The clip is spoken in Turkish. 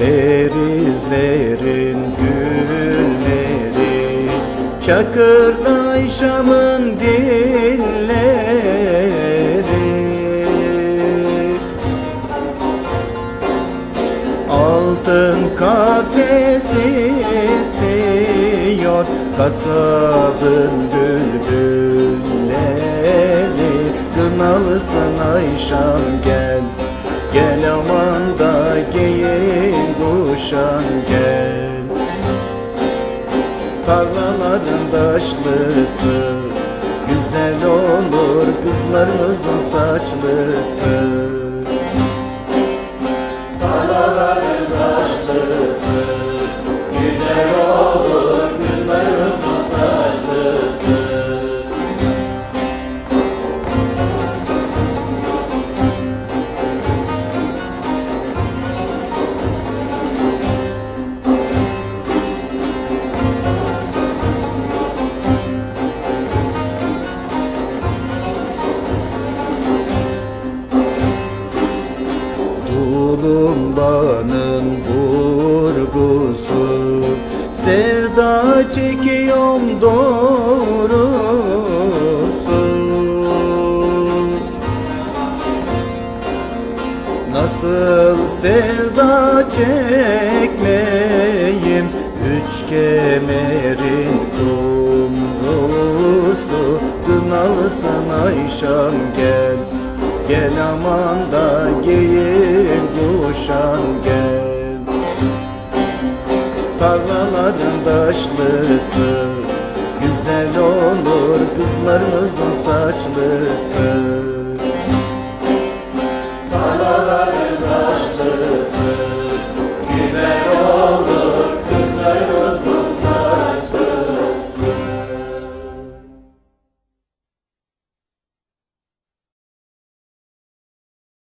Derizlerin günleri Çakırday Şam'ın dilleri. Altın kafes istiyor Kasabın bülbülleri. Gınalısın Ayşam gel Gel aman da geyik kuşan gel. Tarlaların taşlısı Güzel olur kızlarımızın saçlısı Tulumbanın vurgusu. Sevda çekiyorum doğrusu. Nasıl sevda çekmeyim? Üç kemerin kumrusu. Kınalısın Ayşam gel. Gel aman da giyin kuşan gel. Tarlaların taşlısı Güzel olur kızlarımızın saçlısı